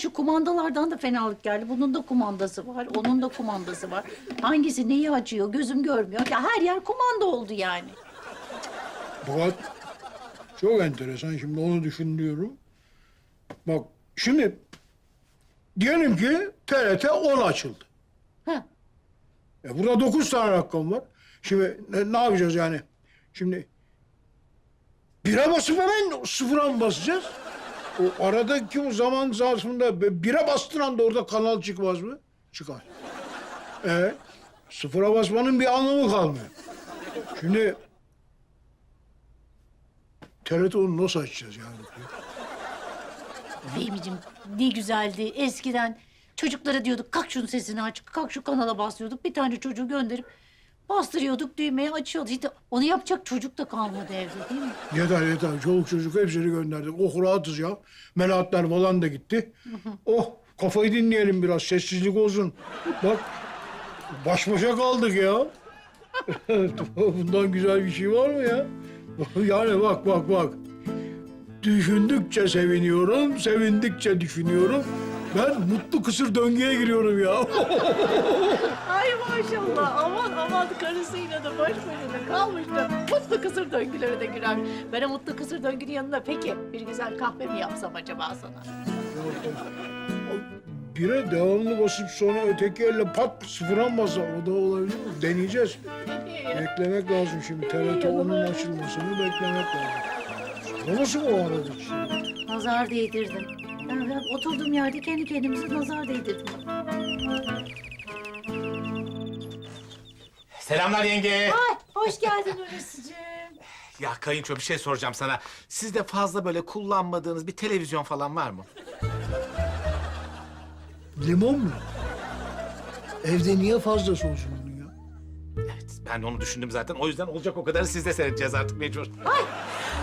Şu kumandalardan da fenalık geldi. Bunun da kumandası var, onun da kumandası var. Hangisi neyi açıyor gözüm görmüyor. Ya her yer kumanda oldu yani. Fakat çok enteresan şimdi onu düşünüyorum. Bak şimdi diyelim ki TRT 10 açıldı. Ha. E burada 9 tane rakam var. Şimdi ne, ne yapacağız yani? Şimdi bire basıp hemen sıfıra mı basacağız? O aradaki o zaman zarfında bire bastığın anda orada kanal çıkmaz mı? Çıkar. Evet. Sıfıra basmanın bir anlamı kalmıyor. Şimdi TRT onu nasıl açacağız yani? Beyimciğim ne güzeldi. Eskiden çocuklara diyorduk kalk şunun sesini aç, kalk şu kanala bas diyorduk. Bir tane çocuğu gönderip bastırıyorduk düğmeye açıyordu. İşte onu yapacak çocuk da kalmadı evde değil mi? Yeter yeter. Çoluk çocuk hepsini gönderdik. Oh rahatız ya. Melahatler falan da gitti. Oh kafayı dinleyelim biraz. Sessizlik olsun. Bak baş başa kaldık ya. Bundan güzel bir şey var mı ya? Yani bak bak bak. Düşündükçe seviniyorum, sevindikçe düşünüyorum. Ben mutlu kısır döngüye giriyorum ya. Ay maşallah aman aman karısıyla da baş başa da kalmış da mutlu kısır döngülere de girer. Ben o mutlu kısır döngünün yanına peki bir güzel kahve mi yapsam acaba sana? Bire devamlı basıp sonra öteki elle pat sıfıra mı basar? O da olabilir mi? Deneyeceğiz. Beklemek lazım şimdi. TRT onun açılmasını beklemek lazım. Sonrası mı o arada şimdi? Nazar değdirdim. Ben, ben oturduğum yerde kendi kendimize nazar değdirdim. Selamlar yenge. Ay hoş geldin Hulusi'cim. Ya kayınço bir şey soracağım sana. Sizde fazla böyle kullanmadığınız bir televizyon falan var mı? Limon mu? Evde niye fazlası olsun bunun ya? Evet ben de onu düşündüm zaten. O yüzden olacak o kadarı siz de seyredeceğiz artık mecbur.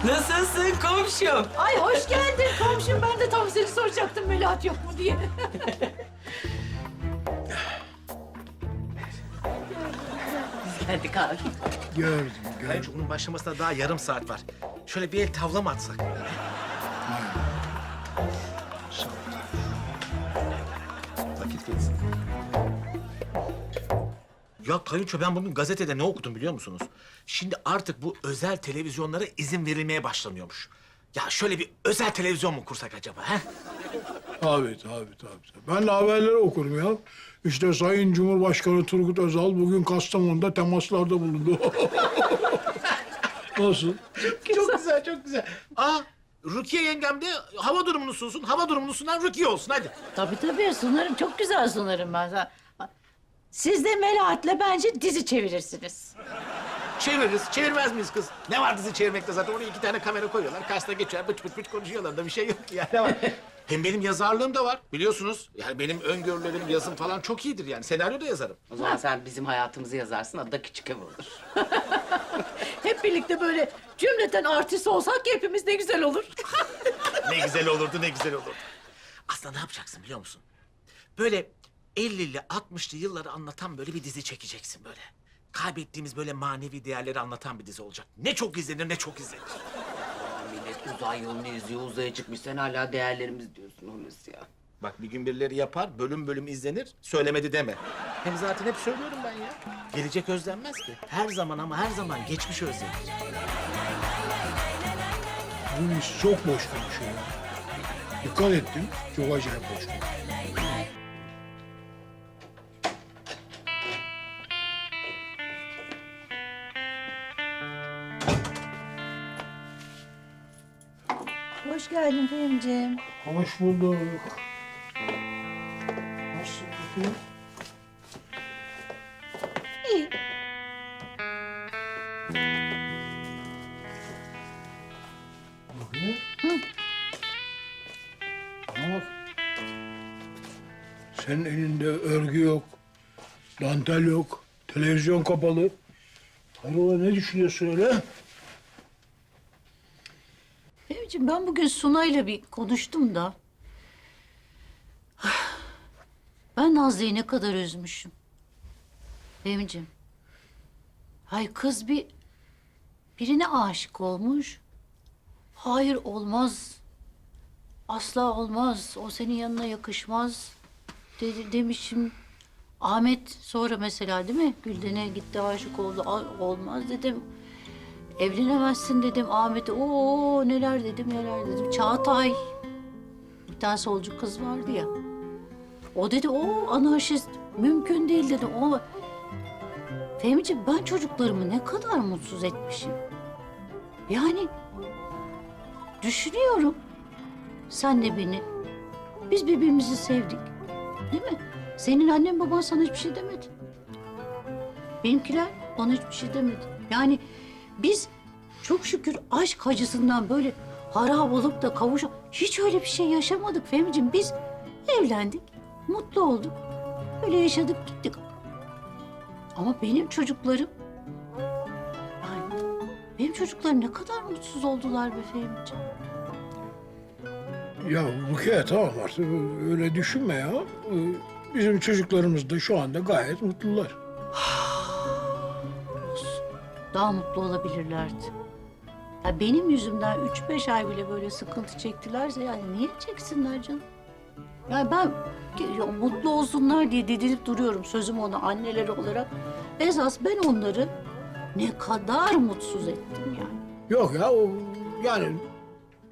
Nasılsın komşum? Ay hoş geldin komşum. Ben de tam seni soracaktım Melahat yok mu diye. Geldik abi. Gördüm, gördüm. Kayınço onun başlamasına daha yarım saat var. Şöyle bir el tavla mı atsak? Ya kayınço ben bugün gazetede ne okudum biliyor musunuz? Şimdi artık bu özel televizyonlara izin verilmeye başlanıyormuş. Ya şöyle bir özel televizyon mu kursak acaba? He? Tabii, tabii, tabii. Ben de haberleri okurum ya. İşte Sayın Cumhurbaşkanı Turgut Özal bugün Kastamonu'da temaslarda bulundu. Nasıl? Çok güzel, çok güzel. Aa, Rukiye yengem de hava durumunu sunsun. Hava durumundan Rukiye olsun hadi. Tabii tabii sunarım. Çok güzel sunarım ben sana. Siz de Melahat'le bence dizi çevirirsiniz. Çeviririz, çevirmez miyiz kız? Ne var dizi çevirmekte zaten? Oraya iki tane kamera koyuyorlar. Karşısına geçiyor, bıç bıç bıç konuşuyorlar da bir şey yok ki yani. Ne var? Hem benim yazarlığım da var biliyorsunuz. Yani benim öngörülerim, yazım falan çok iyidir yani. Senaryo da yazarım. O zaman sen bizim hayatımızı yazarsın. Adı da Küçük Ev olur. Hep birlikte böyle cümleten artist olsak hepimiz ne güzel olur. Ne güzel olurdu, ne güzel olurdu. Aslında ne yapacaksın biliyor musun? Böyle 50'li, 60'lı yılları anlatan böyle bir dizi çekeceksin böyle. Kaybettiğimiz böyle manevi değerleri anlatan bir dizi olacak. Ne çok izlenir, ne çok izlenir. Millet uzay yolunu izliyor, uzaya çıkmış. Sen hala değerlerimiz diyorsun Hulusi ya. Bak bir gün birileri yapar, bölüm bölüm izlenir, söylemedi deme. Hem zaten hep söylüyorum ben ya. Gelecek özlenmez ki. Her zaman ama her zaman geçmiş özlenir. Bu iş çok boş konuşuyor. Dikkat ettim. Çok acayip boş konuşuyor. Hoş geldin Fehmiciğim. Hoş bulduk. Nasıl bakayım? İyi. Bakayım. Bana bak. Senin elinde örgü yok, dantel yok, televizyon kapalı. Hayrola ne düşünüyorsun öyle? Fehmiciğim ben bugün Sunay'la bir konuştum da. Ben Nazlı'yı ne kadar üzmüşüm. Fehmiciğim. Hay kız bir birine aşık olmuş. Hayır olmaz. asla olmaz. O senin yanına yakışmaz. Dedi, demişim. Ahmet sonra mesela değil mi? Gülden'e gitti aşık oldu. "Aa, Olmaz dedim. Evlenemezsin dedim Ahmet'e. Oo neler dedim neler dedim. Çağatay. Bir tane solcu kız vardı ya. O dedi o anarşist. Mümkün değil dedi. O Fehmi'ciğim ben çocuklarımı ne kadar mutsuz etmişim. Yani düşünüyorum. Sen de beni. Biz birbirimizi sevdik. Değil mi? Senin annen baban sana hiçbir şey demedi. Benimkiler bana hiçbir şey demedi. Yani biz çok şükür aşk acısından böyle harap olup da kavuş... Hiç öyle bir şey yaşamadık Fehmi'ciğim. Biz evlendik, mutlu olduk. Öyle yaşadık gittik. Ama benim çocuklarım... Yani benim çocuklarım ne kadar mutsuz oldular be Fehmi'ciğim. Ya Rukiye tamam artık öyle düşünme ya. Ee, Bizim çocuklarımız da şu anda gayet mutlular. Daha mutlu olabilirlerdi. Ya benim yüzümden üç beş ay bile böyle sıkıntı çektilerse yani niye çeksinler canım? Yani ben ya mutlu olsunlar diye didinip duruyorum sözüm ona anneleri olarak. Esas ben onları ne kadar mutsuz ettim yani. Yok ya o yani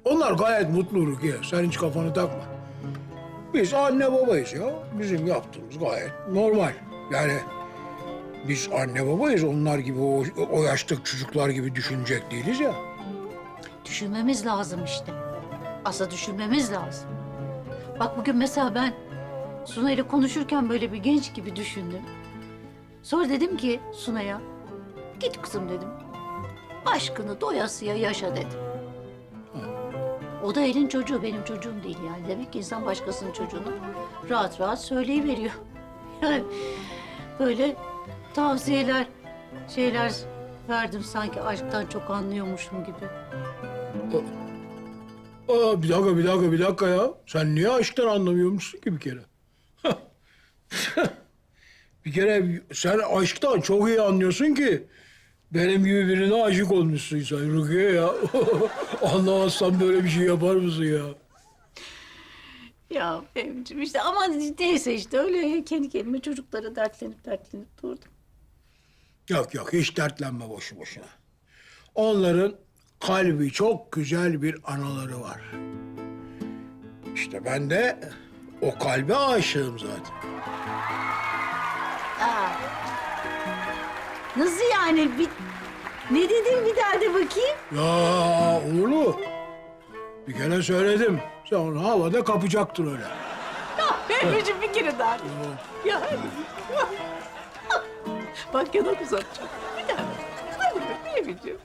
onlar gayet mutlu Rukiye. Sen hiç kafanı takma. Biz anne babayız ya. Bizim yaptığımız gayet normal. Yani biz anne babayız. Onlar gibi o, o yaştaki çocuklar gibi düşünecek değiliz ya. Düşünmemiz lazım işte. Asla düşünmemiz lazım. Bak bugün mesela ben Suna ile konuşurken böyle bir genç gibi düşündüm. Sonra dedim ki Suna'ya, git kızım dedim. Aşkını doyasıya yaşa dedim. O da elin çocuğu, benim çocuğum değil yani. Demek ki insan başkasının çocuğunu rahat rahat söyleyiveriyor. Yani böyle tavsiyeler, şeyler verdim sanki aşktan çok anlıyormuşum gibi. Aa, bir dakika, bir dakika, bir dakika ya. Sen niye aşktan anlamıyormuşsun ki bir kere? bir kere sen aşktan çok iyi anlıyorsun ki... ...benim gibi birine aşık olmuşsun sen Rukiye ya. Anlamazsan böyle bir şey yapar mısın ya? Ya Fehmi'ciğim işte ama neyse işte öyle kendi kendime çocuklara dertlenip dertlenip durdum. Yok yok hiç dertlenme boşu boşuna. Onların kalbi çok güzel bir anaları var. İşte ben de o kalbe aşığım zaten. Aa. Nasıl yani? Bir, ne dedin bir daha de bakayım. Ya Uğurlu, bir kere söyledim. Sen onu havada kapacaktın öyle. Fehmi'ciğim bir kere daha. Ya. Bak yanak uzatacağım. Bir daha. Hadi be Fehmi'ciğim.